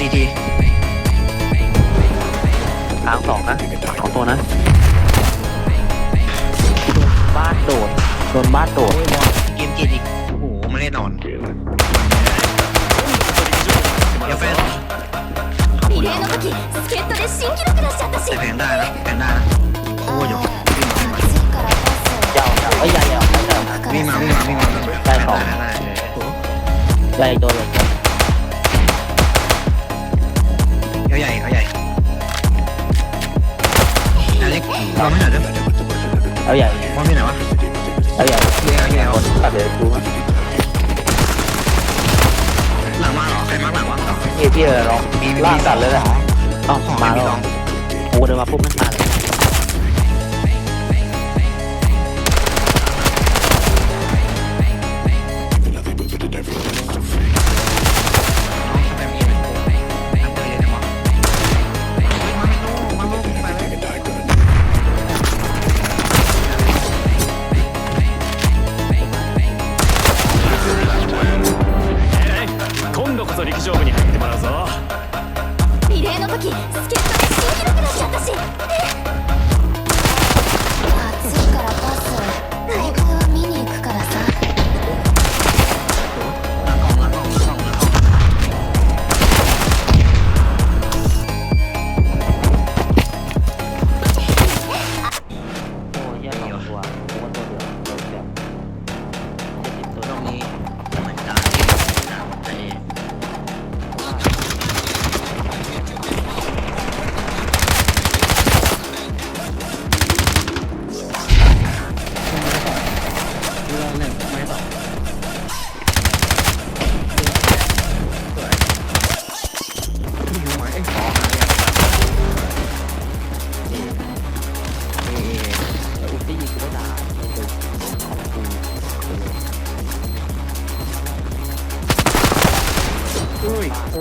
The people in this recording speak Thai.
ดีดีทางสองนะสองตัวนะบ้านโดดโดนบ้านโดดเกมเกียอีกโอ้โหไม่แน่นอนอย่าแฟนขอบคุณนะแต่แพงได้นะแพงได้นโอ้ยเดี๋ยวเาเไอ้ใหญ่ใหญ่วิ่งมาวิ่งมาวิ่งมาได้สองได้โดนเลย นนี้มอาไม่หน่อยด้วยเอาใหญ่มองไม่หน่อยวะเอาใหญ่เยอะเยอะคนตัดเดี๋ยวดูนะหลังมาเหรอ ใครมาหลังวะพี่พี่เลยลองมีมีล่างตัดเลยนะสองเอ้าสองมามีแล้วสองกูเดินมาปุ๊บมันมาเลย 時スケットでしくなっちゃったし。three.